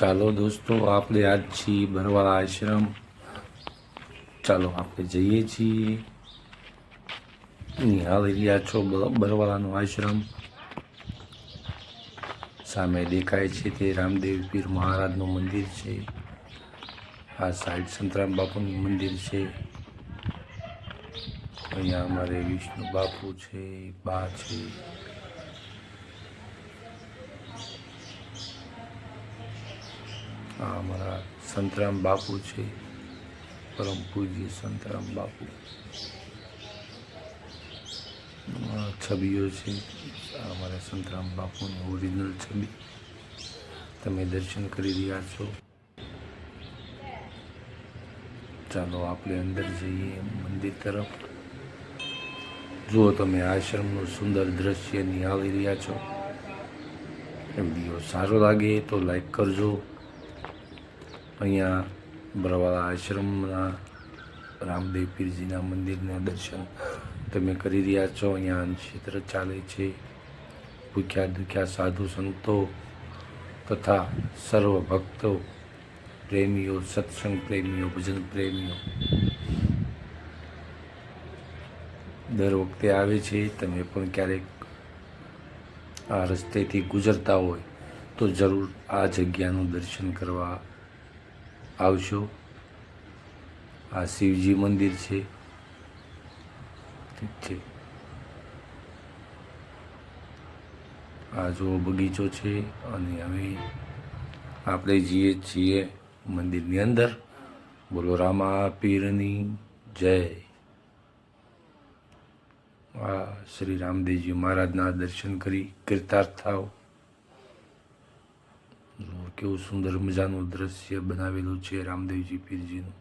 ચાલો દોસ્તો, આપણે આજ છીએ બરવાળા આશ્રમ. ચાલો આપણે જઈએ છીએ. નિહાળી રહ્યા છો બરવાળાનો આશ્રમ. સામે દેખાય છે તે રામદેવ પીર મહારાજનું મંદિર છે. આ સાઈડ સંતરામ બાપુનું મંદિર છે. અહીંયા અમારે વિષ્ણુ બાપુ છે, બા છે. અમારા સંતરામ બાપુ છે પરમ પૂજ્ય સંતરામ બાપુ. છબીઓ છે અમારા સંતરામ બાપુની ઓરિજિનલ છબી. તમે દર્શન કરી રહ્યા છો. ચાલો આપણે અંદર જઈએ મંદિર તરફ. જુઓ તમે આશ્રમનું સુંદર દ્રશ્ય નિહાળી રહ્યા છો. એમ વીડિયો સારો લાગે તો લાઈક કરજો. અહીંયા બરવાળા આશ્રમના રામદેવ પીરજીના મંદિરના દર્શન તમે કરી રહ્યા છો. અહીંયા ક્ષેત્ર ચાલે છે. ભૂખ્યા દુખ્યા સાધુ સંતો તથા સર્વ ભક્તો, પ્રેમીઓ, સત્સંગ પ્રેમીઓ, ભજન પ્રેમીઓ દર વખતે આવે છે. તમે પણ ક્યારેક આ રસ્તેથી ગુજરતા હોય તો જરૂર આ જગ્યાનું દર્શન કરવા આવશો? આ શિવજી મંદિર છે. ઠીક છે. આ જો બગીચો છે અને હવે આપણે જઈએ છીએ મંદિરની અંદર. બોલો રામા પીરની જય. આ શ્રી રામદેવજી મહારાજના દર્શન કરી કીર્તાર્થ થાવ કેવું સુંદર મજાનું દ્રશ્ય બનાવેલું છે રામદેવજી પીરજીનું.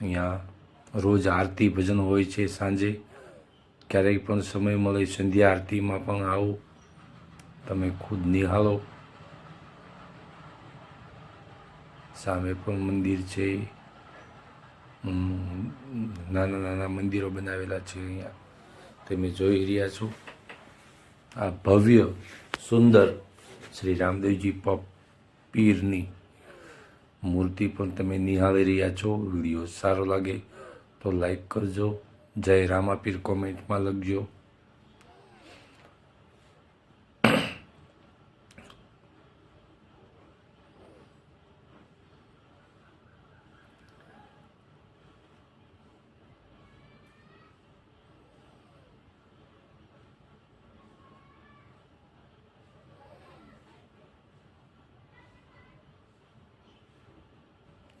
અહીંયા રોજ આરતી ભજન હોય છે સાંજે. ક્યારેક પણ સમય મળે સંધ્યા આરતીમાં પણ આવો. તમે ખુદ નિહાળો. સામે પણ મંદિર છે. નાના નાના મંદિરો બનાવેલા છે અહીંયા. તમે જોઈ રહ્યા છો. આ ભવ્ય, સુંદર શ્રી રામદેવજી પ, પીરની મૂર્તિ પણ તમે નિહાળી રહ્યા છો. વીડિયો સારો લાગે તો લાઈક કરજો. જય રામાપીર કોમેન્ટમાં લખજો.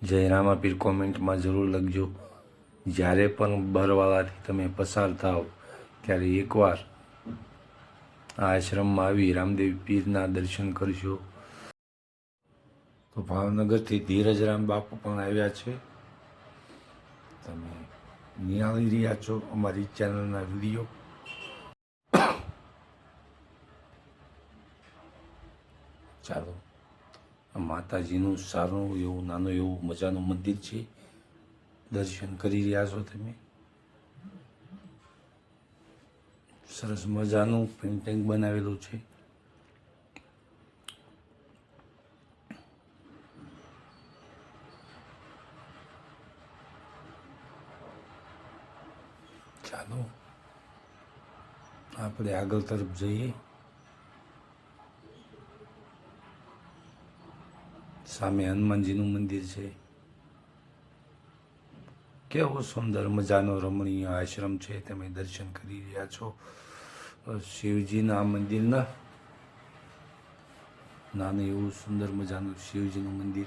જય રામાપીર કોમેન્ટમાં જરૂર લખજો. જ્યારે પણ બરવાળાથી તમે પસાર થાવ, ત્યારે એકવાર આ આશ્રમમાં આવી રામદેવ પીરના દર્શન કરજો. તો ભાવનગરથી ધીરજરામ બાપુ પણ આવ્યા છે. તમે નિહાળી રહ્યા છો અમારી ચેનલના વીડિયો. ચાલો. માતાજીનું સારું એવું, નાનું એવું મજાનું મંદિર છે. દર્શન કરી રહ્યા છો તમે. સરસ મજાનું પેઇન્ટિંગ બનાવેલું છે. ચાલો, આપણે આગળ તરફ જઈએ. સામે હનુમાનજીનું મંદિર છે. કેવો સુંદર મજાનો રમણીય આશ્રમ છે તમે દર્શન કરી રહ્યા છો. શિવજીના મંદિરના. નાનું એવું સુંદર મજાનું શિવજીનું મંદિર.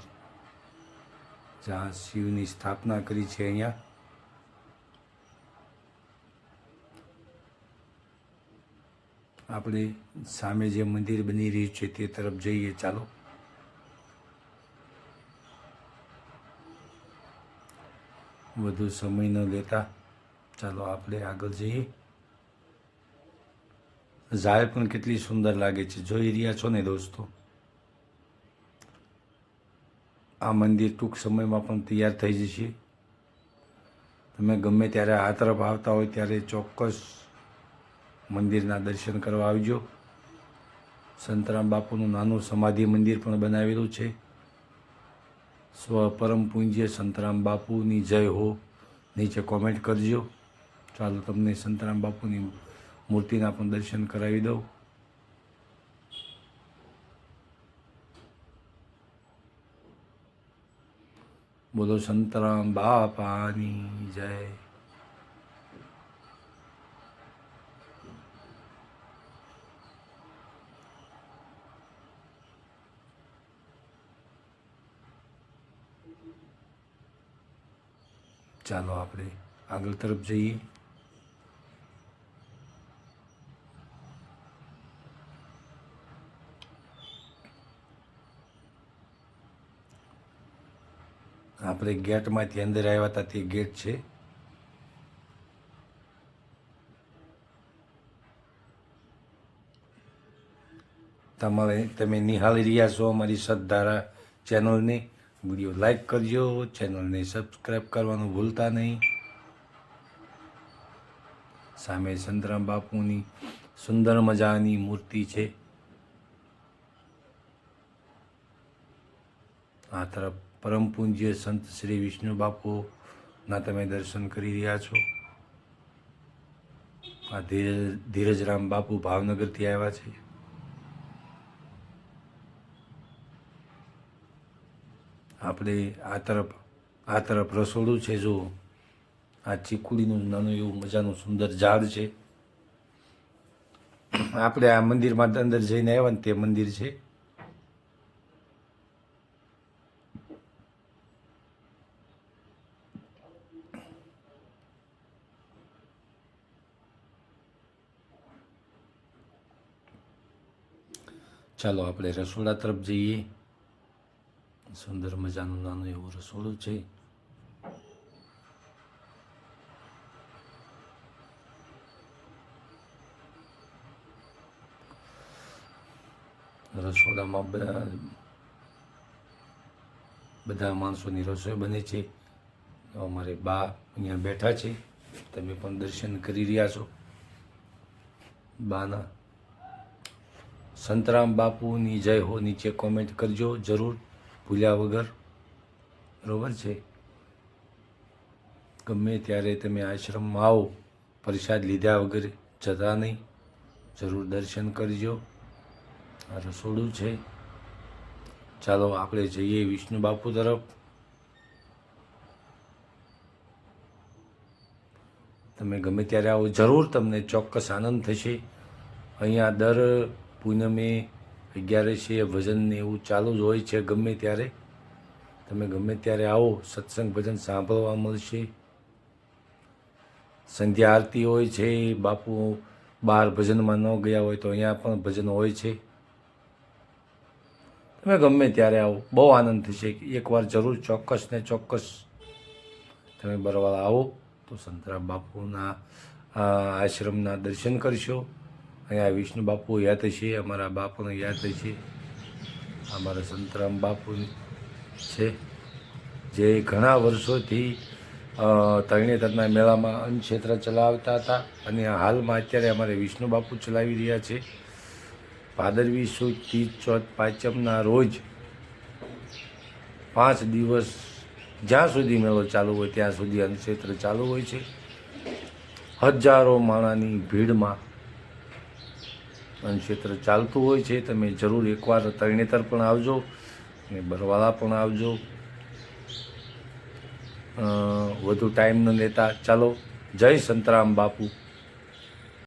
જ્યાં શિવની સ્થાપના કરી છે અહીંયા. આપણે સામે જે મંદિર બની રહ્યું છે તે તરફ જઈએ. ચાલો. વધુ સમય ન લેતા ચાલો આપણે આગળ જઈએ. ઝાડ પણ કેટલી સુંદર લાગે છે. જોઈ રહ્યા છો ને દોસ્તો? આ મંદિર ટૂંક સમયમાં પણ તૈયાર થઈ જશે. તમે ગમે ત્યારે આ તરફ આવતા હોય ત્યારે ચોક્કસ મંદિરના દર્શન કરવા આવજો. સંતરામ બાપુનું નાનું સમાધિ મંદિર પણ બનાવેલું છે. સ્વ પરમ પૂજ્ય સંતરામ બાપુની જય હો. નીચે કોમેન્ટ કરજો. ચાલો તમને સંતરામ બાપુની મૂર્તિના પણ દર્શન કરાવી દઉં. બોલો સંતરામ બાપાની જય. ચાલો આપણે આગળ તરફ જઈએ. આપણે ગેટમાંથી અંદર આવ્યા હતા, તે ગેટ છે. તમારે, તમે નિહાળી રહ્યા છો અમારી સદધારા ચેનલને. વીડિયો લાઈક કરજો, ચેનલને સબસ્ક્રાઈબ કરવાનું ભૂલતા નહીં. સામે સંતરામ બાપુની સુંદર મજાની મૂર્તિ છે. આ તરફ પરમ પૂજ્ય સંત શ્રી વિષ્ણુ બાપુના તમે દર્શન કરી રહ્યા છો. આ ધીરજ, ધીરજરામ બાપુ ભાવનગરથી આવ્યા છે. આપણે આ તરફ આ તરફ રસોડું છે જો આ ચીકુડીનું નાનું એવું મજાનું સુંદર ઝાડ છે. આપણે આ મંદિરમાં અંદર જઈને આવ્યા ને તે મંદિર છે. ચાલો આપણે રસોડા તરફ જઈએ. સુંદર મજાનું નાનું એવું રસોડું છે રસોડામાં બધા બધા માણસોની રસોઈ બને છે અમારે બા અહીંયા બેઠા છે તમે પણ દર્શન કરી રહ્યા છો બાના સંતરામ બાપુની જય હો નીચે કોમેન્ટ કરજો જરૂર ભૂલ્યા વગર, બરોબર છે? ગમે ત્યારે તમે આશ્રમમાં આવો, પ્રસાદ લીધા વગર જતા નહીં. જરૂર દર્શન કરજો. આ રસોડું છે. ચાલો આપણે જઈએ વિષ્ણુ બાપુ તરફ. તમે ગમે ત્યારે આવો, જરૂર તમને ચોક્કસ આનંદ થશે. અહીંયા દર પૂનમે અગિયારસે ભજન ને એવું ચાલુ જ હોય છે ગમે ત્યારે. તમે ગમે ત્યારે આવો, સત્સંગ ભજન સાંભળવા મળશે. સંધ્યા આરતી હોય છે, બાપુ બહાર ભજનમાં ન ગયા હોય તો અહીંયા પણ ભજન હોય છે. તમે ગમે ત્યારે આવો, બહુ આનંદ થશે એકવાર જરૂર ચોક્કસ ને ચોક્કસ તમે બરવાળા આવો તો સંતરા બાપુના આશ્રમના દર્શન કરશો. અહીંયા વિષ્ણુ બાપુ યાદ છે, અમારા બાપુને યાદ છે, અમારા સંતરામ બાપુ છે. જે ઘણા વર્ષોથી તરણેતરના મેળામાં અન્નક્ષેત્ર ચલાવતા હતા અને હાલમાં અત્યારે અમારે વિષ્ણુ બાપુ ચલાવી રહ્યા છે. ભાદરવી સુદ, તીજ ચોથ, પાંચમના રોજ પાંચ દિવસ જ્યાં સુધી મેળો ચાલુ હોય ત્યાં સુધી અન્નક્ષેત્ર ચાલુ હોય છે. હજારો માણાની ભીડમાં અન્નક્ષેત્ર ચાલતું હોય છે, તમે જરૂર એકવાર તરણેતર પણ આવજો અને બરવાળા પણ આવજો. વધુ ટાઈમ ન લેતા. ચાલો, જય સંતરામ બાપુ.